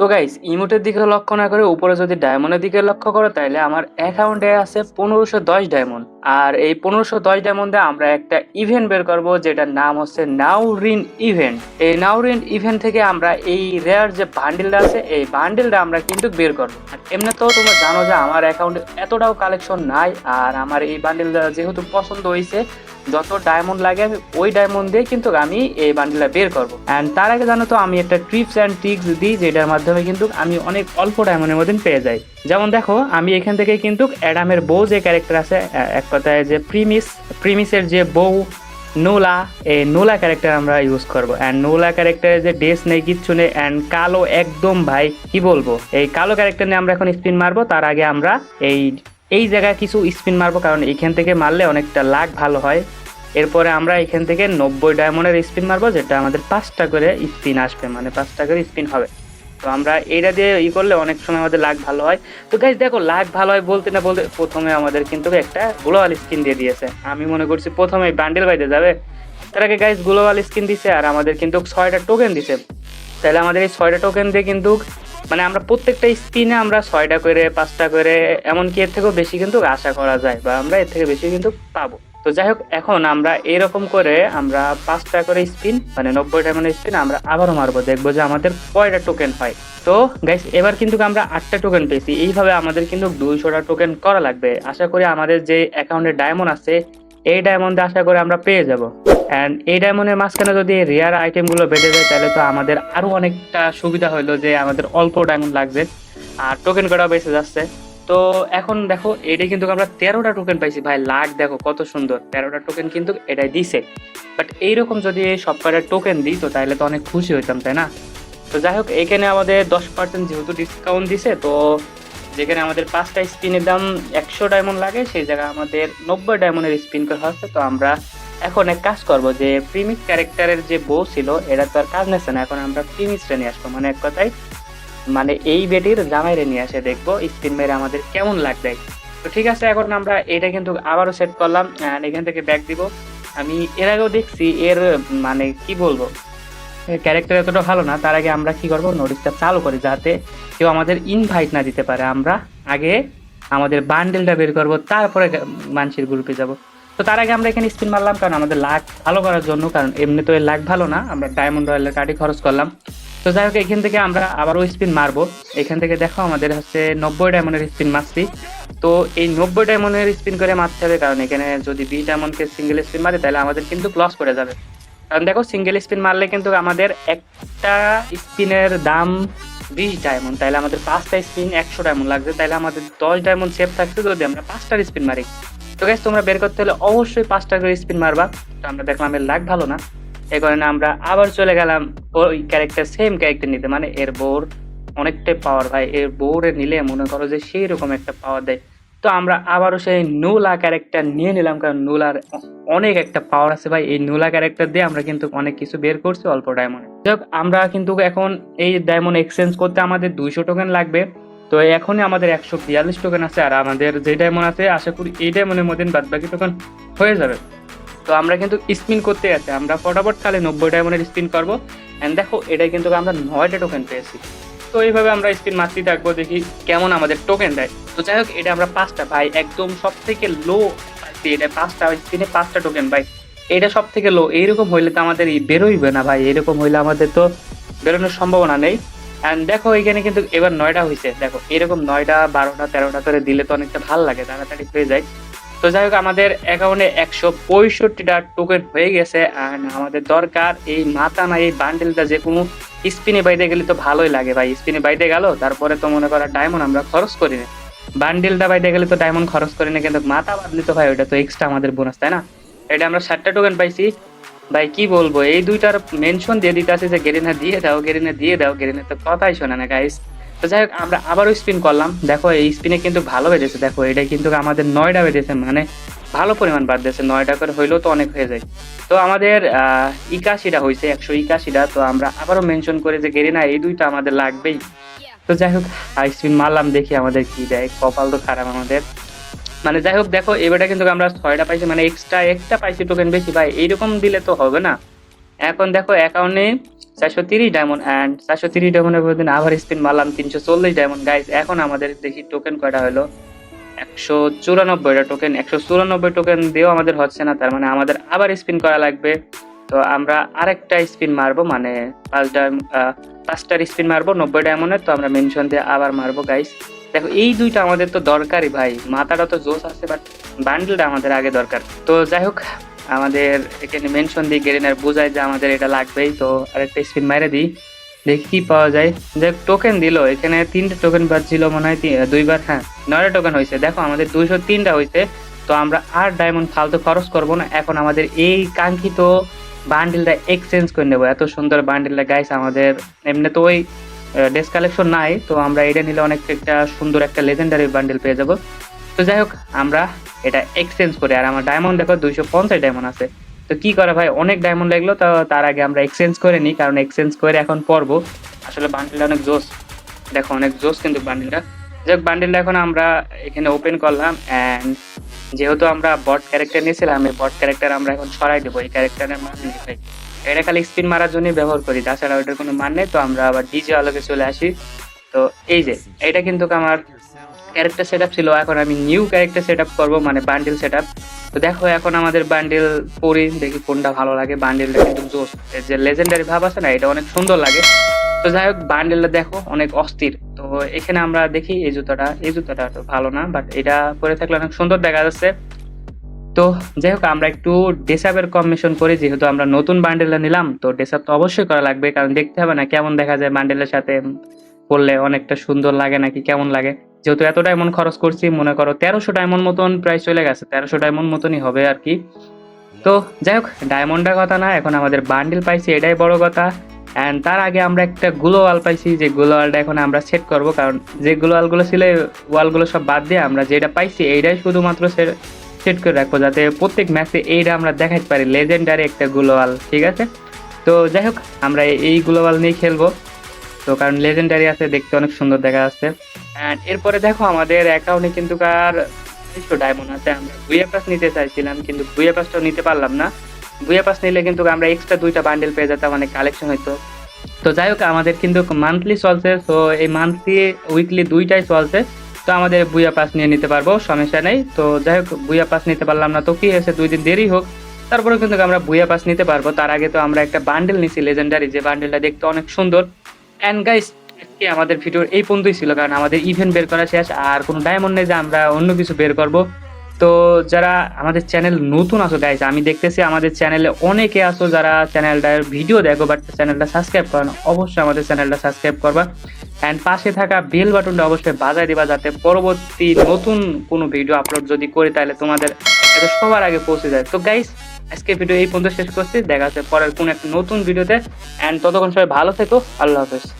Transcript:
তো গাইস ইমোটের দিকে লক্ষ্য না করে উপরে যদি ডায়মন্ডের দিকে লক্ষ্য করো তাহলে আমার অ্যাকাউন্টে আছে পনেরোশো দশ ডায়মন্ড আর এই পনেরোশো দশ ডায়মন্ডে আমরা একটা ইভেন্ট বের করব, যেটার নাম হচ্ছে নাউরিন ইভেন্ট এই নাউরিন ইভেন্ট থেকে আমরা এই রেয়ার যে বান্ডিলটা আছে, এই বান্ডেলটা আমরা কিন্তু বের করব। আর এমনি তো তোমরা জানো যে আমার অ্যাকাউন্টে এতটাও কালেকশন নাই, আর আমার এই বান্ডিলটা যেহেতু পছন্দ হয়েছে যত ডায়মন্ড লাগে আমি ওই ডায়মন্ড দিয়ে কিন্তু আমি এই বান্ডেলটা বের করব। অ্যান্ড তার আগে জানো তো, আমি একটা ট্রিপস অ্যান্ড ট্রিক্স দিই, যেটার মাধ্যমে কিন্তু আমি অনেক অল্প ডায়মন্ডের মধ্যে পেয়ে যাই। যেমন দেখো, আমি এখান থেকে কিন্তু অ্যাডামের বউ যে ক্যারেক্টার আছে এক কথায় যে প্রিমিস, প্রিমিসের যে বউ, নোলা, এই নোলা ক্যারেক্টার আমরা ইউজ করব। অ্যান্ড নোলা ক্যারেক্টারের যে ড্রেস নেই, কিচ্ছু নেই অ্যান্ড কালো একদম ভাই, কি বলব? এই কালো ক্যারেক্টার নিয়ে আমরা এখন স্পিন মারবো, তার আগে আমরা এই এই জায়গায় কিছু স্পিন মারবো, কারণ এখান থেকে মারলে অনেকটা লাগ ভালো হয়। এরপরে আমরা এখান থেকে নব্বই ডায়মন্ডের স্পিন মারবো, যেটা আমাদের পাঁচটা করে স্পিন আসবে মানে পাঁচটা করে স্পিন হবে। তো আমরা এইটা দিয়ে ই করলে অনেক সময় আমাদের লাগ ভালো হয়। তো গাইজ দেখো, লাগ ভালো হয় বলতে না বলতে প্রথমে আমাদের কিন্তু একটা গ্লোবাল স্কিন দিয়ে দিয়েছে। আমি মনে করছি প্রথমে বান্ডেল বাইতে যাবে। তার আগে গাইজ গ্লোবাল স্কিন দিছে আর আমাদের কিন্তু ছয়টা টোকেন দিছে। তাহলে আমাদের এই ছয়টা টোকেন দিয়ে কিন্তু মানে আমরা প্রত্যেকটা স্পিনে আমরা ছয়টা করে, পাঁচটা করে, এমনকি এর থেকেও বেশি কিন্তু আশা করা যায় বা আমরা এর থেকে বেশি কিন্তু পাবো। তো যাই হোক এখন আমরা এরকম করে আমরা পাঁচটা করে স্পিন মানে নব্বইটা মানে স্পিন আমরা আবারও মারবো, দেখব যে আমাদের কয়টা টোকেন হয়। তো গাইস এবার কিন্তু আমরা আটটা টোকেন পেয়েছি, এইভাবে আমাদের কিন্তু দুইশোটা টোকেন করা লাগবে। আশা করি আমাদের যে অ্যাকাউন্টে ডায়মন্ড আছে, এই ডায়মন্ডে আশা করি আমরা পেয়ে যাব। অ্যান্ড এই ডায়মন্ডের মাঝখানে যদি রেয়ার আইটেমগুলো বেড়ে যায় তাহলে তো আমাদের আরও অনেকটা সুবিধা হলো যে আমাদের অল্প ডায়মন্ড লাগবে। আর টোকেন করাও বেঁচে যাচ্ছে। তো এখন দেখো এটা কিন্তু আমরা তেরোটা টোকেন পাইছি। ভাই, লাখ দেখো, কত সুন্দর। তেরোটা টোকেন কিন্তু এটাই দিছে। বাট এইরকম যদি সব কটা টোকেন দিই, তো তাহলে তো অনেক খুশি হইতাম, তাই না? তো যাই হোক, এখানে আমাদের দশ পার্সেন্ট যেহেতু ডিসকাউন্ট দিছে, তো যেখানে আমাদের পাঁচটা স্পিনের দাম একশো ডায়মন্ড লাগে, সেই জায়গায় আমাদের নব্বই ডায়মন্ডের স্পিন করা হচ্ছে। তো আমরা এখন এক কাজ করব, যে প্রিমিক ক্যারেক্টারের যে বউ ছিল এটা তো আর কাজ নেছে না, এখন আমরা প্রিমিসটা নিয়ে আসব। মানে এক কথায় মানে এই বেটির জামাইরে নিয়ে আসে দেখব স্পিন মেরে আমাদের কেমন লাগবে। তো ঠিক আছে, এখন আমরা এটা কিন্তু আবারও সেট করলাম এখান থেকে ব্যাক দিব। আমি এর আগেও দেখছি, এর মানে কি বলব ক্যারেক্টার এতটা ভালো না, তার আগে আমরা কি করব নোটিসটা চালু করি, যাতে কেউ আমাদের ইনভাইট না দিতে পারে। আমরা আগে আমাদের বান্ডেলটা বের করব, তারপরে মানুষের গ্রুপে যাব। তো তার আগে আমরা এখানে স্পিন মারলাম, কারণ আমাদের লাখ ভালো করার জন্য, কারণ এমনি তো এর লাখ ভালো না। আমরা ডায়মন্ড রয়্যালের কার্ডই খরচ করলাম। তো যাই হোক, এখান থেকে আমরা আবারও স্পিন মারবো। এখান থেকে দেখো, আমাদের হচ্ছে নব্বই ডায়মন্ডের স্পিন মারছি। তো এই নব্বই ডায়মন্ডের স্পিন করে মারতে হবে, কারণ এখানে যদি বি ডায়মন্ডকে সিঙ্গেল স্পিন মারে, তাহলে আমাদের কিন্তু লস করে যাবে। কারণ দেখো সিঙ্গেল স্পিন মারলে কিন্তু আমাদের একটা স্পিনের দাম বিশ ডায়মন্ড তাহলে আমাদের পাঁচটা স্পিন একশো ডায়মন্ড লাগছে তাহলে আমাদের দশ ডায়মন্ড সেফ থাকছে যদি আমরা পাঁচটার স্পিন মারি। তো গাইস তোমরা বের করতে হলে অবশ্যই পাঁচটা করে স্পিন মারবা। তো আমরা দেখলাম এর লাগ ভালো না। এই কারণে আমরা আবার চলে গেলাম ওই ক্যারেক্টার সেম ক্যারেক্টার নিতে। মানে এর বোর অনেকটাই পাওয়ার ভাই। এর বোরে নিলে মনে করো যে সেই রকম একটা পাওয়ার দেয়। তো আমরা আবারও সেই নুলা ক্যারেক্টার নিয়ে নিলাম। কারণ নুলার অনেক একটা পাওয়ার আছে ভাই। এই নুলা ক্যারেক্টার দিয়ে আমরা কিন্তু অনেক কিছু বের করছি অল্প ডায়মন্ড যাক, আমরা কিন্তু এখন এই ডায়মন্ড এক্সচেঞ্জ করতে আমাদের দুইশো টোকেন লাগবে। তো এখনই আমাদের একশো বিয়াল্লিশ টোকেন আছে, আর আমাদের যে ডায়মন্ড আছে, আশা করি এই ডায়মন্ডের মধ্যে বাদ বাকি টোকেন হয়ে যাবে। তো আমরা কিন্তু স্পিন করতে আছি, আমরা ফটাফট খালি নব্বই ডায়মন্ডের স্পিন করব। অ্যান্ড দেখো, এটাই কিন্তু আমরা নয়টা টোকেন পেয়েছি। তো এইভাবে আমরা স্পিন মারতেই থাকব, দেখি কেমন আমাদের টোকেন দেয়। তো যাই হোক, এটা আমরা পাঁচটা, ভাই, একদম সব থেকে লো এটা পাঁচটা স্পিনে পাঁচটা টোকেন ভাই। এটা সব থেকে লো এইরকম হইলে তো আমাদের বেরোইবে না, ভাই। এরকম হইলে আমাদের তো বেরোনোর সম্ভাবনা নেই। অ্যান্ড দেখো, এখানে কিন্তু এবার নয়টা হয়েছে দেখো, এরকম নয়টা, বারোটা, তেরোটা করে দিলে তো অনেকটা ভালো লাগে, তাড়াতাড়ি হয়ে যায়। তো যাই হোক, আমাদের অ্যাকাউন্টে একশো পঁয়ষট্টিটা টোকেন হয়ে গেছে অ্যান্ড আমাদের দরকার এই মাথা না, এই বান্ডেলটা যে কোনো স্পিনে বাইতে গেলে তো ভালোই লাগে ভাই। স্পিনে বাইতে গেল, তারপরে তো মনে করা ডায়মন্ড আমরা খরচ করি না। বান্ডেলটা বাইতে গেলে তো ডায়মন্ড খরচ করি না, কিন্তু মাথা বাদলি তো ভাই ওটা তো এক্সট্রা আমাদের বোনাস তাই না? এটা আমরা ষাটটা টোকেন পাইছি ভাই, কি বলব? এই দুইটার মেনশন দিয়ে দিতে আছে যে গেরিনা দিয়ে দাও গেরিনা দিয়ে দাও গেরিনা তো কথাই শোনে না গাইস তো যাই হোক, আমরা আবারও স্পিন করলাম। দেখো, এই স্পিনে কিন্তু ভালো বেঁধেছে। দেখো, এটা কিন্তু আমাদের নয়টা বেঁধেছে মানে ভালো পরিমাণ বাদ দিয়েছে নয়টা করে হইলেও তো অনেক হয়ে যায়। তো আমাদের একাশিটা হয়েছে একশো একাশিটা। তো আমরা আবারও মেনশন করে যে গেরিনা এই দুইটা আমাদের লাগবেই। তো যাই হোক স্পিন মারলাম, দেখি আমাদের কি দেয়। কপাল তো খারাপ আমাদের। মানে যাই হোক দেখো এবারটা কিন্তু আমরা ছয়টা পাইছি মানে এক্সট্রা একটা পাইছি টোকেন বেশি ভাই এইরকম দিলে তো হবে না। এখন দেখো অ্যাকাউন্টে চারশো তিরিশ ডায়মন্ড অ্যান্ড চারশো তিরিশ ডায়মন্ডের প্রতিদিন আবার স্পিন মারলাম তিনশো চল্লিশ ডায়মন্ড গাইস এখন আমাদের দেখি টোকেন কয়টা হলো? একশো চুরানব্বইটা টোকেন একশো চুরানব্বই টোকেন দিয়েও আমাদের হচ্ছে না তার মানে আমাদের আবার স্পিন করা লাগবে। তো আমরা আরেকটা স্পিন মারবো মানে পাঁচটা আহ, পাঁচটার স্পিন মারবো নব্বই ডায়মন্ডের তো আমরা মেনশন দিয়ে আবার মারবো গাইস দেখো, এই দুইটা আমাদের তো দরকারই ভাই। মাথাটা তো জোশ আছে বাট বান্ডেলটা আমাদের আগে দরকার। তো যাই হোক, আমাদের এখানে মেনশন দিয়ে গেরিনার বোঝায় যে আমাদের এটা লাগবেই। তো আরেকটা স্পিন মারে দিই, দেখি কি পাওয়া যায়। যে টোকেন দিল, এখানে তিনটে টোকেন বাজছিল মনে হয় দুইবার হ্যাঁ নয়টা টোকেন হয়েছে। দেখো, আমাদের দুইশো তিনটা হয়েছে। তো আমরা আর ডায়মন্ড ফালতু খরচ করব না। এখন আমাদের এই কাঙ্ক্ষিত বান্ডিলটা এক্সচেঞ্জ করে নেব। এত সুন্দর বান্ডেলটা গাইস আমাদের এমনি তো ওই ডেস কালেকশন নাই, তো আমরা এটা নিলে অনেক একটা সুন্দর একটা লেজেন্ডারি বান্ডেল পেয়ে যাব। তো যাই হোক, আমরা এটা এক্সচেঞ্জ করে। আর আমার ডায়মন্ড দেখো, দুইশো পঞ্চাশ ডায়মন্ড আছে। তো কি করে ভাই? অনেক ডায়মন্ড লাগল, তো তার আগে আমরা এক্সচেঞ্জ করে নিই, কারণ এক্সচেঞ্জ করে এখন পরবো। আসলে বান্ডেলটা অনেক জোস। দেখো, অনেক জোস কিন্তু বান্ডেলটা যাই হোক বান্ডেলটা এখন আমরা এখানে ওপেন করলাম অ্যান্ড যেহেতু আমরা বট ক্যারেক্টার নিয়েছিলাম, এই বট ক্যারেক্টার আমরা এখন ছড়াই দেবো। এই ক্যারেক্টারের মান এটা খালি স্পিন মারার জন্যই ব্যবহার করি, তাছাড়া ওটার কোনো মান নেই। তো আমরা আবার ডিজে আলোকে চলে আসি। তো এই যে, এটা কিন্তু আমার ক্যারেক্টার সেট ছিল, এখন আমি নিউ ক্যারেক্টার সেট আপ করব মানে বান্ডিল সেট তো দেখো, এখন আমাদের বান্ডিল পরি, দেখি কোনটা ভালো লাগে। বান্ডেলটা কিন্তু জোস। যে লেজেন্ডারি ভাব আছে না, এটা অনেক সুন্দর লাগে। তো যাই হোক বান্ডেলটা দেখো, অনেক অস্থির। তো এখানে আমরা দেখি, এই জুতাটা এই জুতাটা তো ভালো না বাট এটা পরে থাকলে অনেক সুন্দর দেখা যাচ্ছে। তো যাই হোক, আমরা একটু ডেসাপের কমিশন করি, যেহেতু আমরা নতুন বান্ডেলটা নিলাম, তো ডেসাপ তো অবশ্যই করা লাগবে, কারণ দেখতে হবে না কেমন দেখা যায় বান্ডেলের সাথে, করলে অনেকটা সুন্দর লাগে নাকি, কেমন লাগে। যেহেতু এত ডায়মন্ড খরচ করছি, মনে করো তেরোশো ডায়মন্ড মতন প্রায় চলে গেছে, তেরোশো ডায়মন্ড মতনই হবে আর কি। তো যাই হোক ডায়মন্ডের কথা না, এখন আমাদের বান্ডেল পাইছি, এটাই বড় কথা। অ্যান্ড তার আগে আমরা একটা গুলো গ্লোয়াল পাইছি, যে গুলো ওয়ালটা এখন আমরা সেট করব, কারণ যে গ্লোয়ালগুলো ছিল, এই ওয়ালগুলো সব বাদ দিয়ে আমরা যেটা পাইছি, এইটাই শুধুমাত্র সেট করে রাখব যাতে প্রত্যেক ম্যাচে এইটা আমরা দেখাতে পারি লেজেন্ডারি একটা গ্লোয়াল ঠিক আছে? তো যাই হোক, আমরা এই গ্লোয়াল নিয়ে খেলব। তো কারণ লেজেন্ডারি আছে, দেখতে অনেক সুন্দর দেখা যাচ্ছে। অ্যান্ড এরপরে দেখো আমাদের অ্যাকাউন্টে কিন্তু কার দুইশো ডায়মন্ড আছে, আমরা বুয়া পাস নিতে চাইছিলাম, কিন্তু বুয়া পাসটাও নিতে পারলাম না। বুয়া পাস নিলে কিন্তু আমরা এক্সট্রা দুইটা বান্ডেল পেয়ে যেতাম, অনেক কালেকশন হইতো। তো যাই হোক, আমাদের কিন্তু মান্থলি চলছে, তো এই মান্থলি উইকলি দুইটাই চলছে। তো আমাদের বুয়া পাস নিয়ে নিতে পারব, সমস্যা নেই। তো যাই হোক বুয়া পাস নিতে পারলাম না তো, কি হয়েছে? দুই দিন দেরি হোক তারপরে কিন্তু আমরা বুয়া পাস নিতে পারব। তার আগে তো আমরা একটা বান্ডেল নিছি লেজেন্ডারি যে বান্ডেলটা দেখতে অনেক সুন্দর। অ্যান্ড গাইস আজকে আমাদের ভিডিওর এই পর্যন্তই ছিল, কারণ আমাদের ইভেন্ট বের করা শেষ, আর কোনো ডায়মন্ড নেই যে আমরা অন্য কিছু বের করব। তো যারা আমাদের চ্যানেল নতুন আছো গাইস আমি দেখতেছি আমাদের চ্যানেলে অনেকে আসো যারা চ্যানেলটার ভিডিও দেখো বাট চ্যানেলটা সাবস্ক্রাইব করো অবশ্যই আমাদের চ্যানেলটা সাবস্ক্রাইব করবা। অ্যান্ড পাশে থাকা বেল বাটনটা অবশ্যই বাজায় দিবা যাতে পরবর্তী নতুন কোনো ভিডিও আপলোড যদি করি, তাহলে তোমাদের এটা সবার আগে পৌঁছে যায়। তো গাইস আজকে ভিডিও এই পর্যন্ত শেষ করছি। দেখা যাচ্ছে পরের কোনো একটা নতুন ভিডিওতে অ্যান্ড ততক্ষণ সবাই ভালো থেকো। আল্লাহ হাফেজ।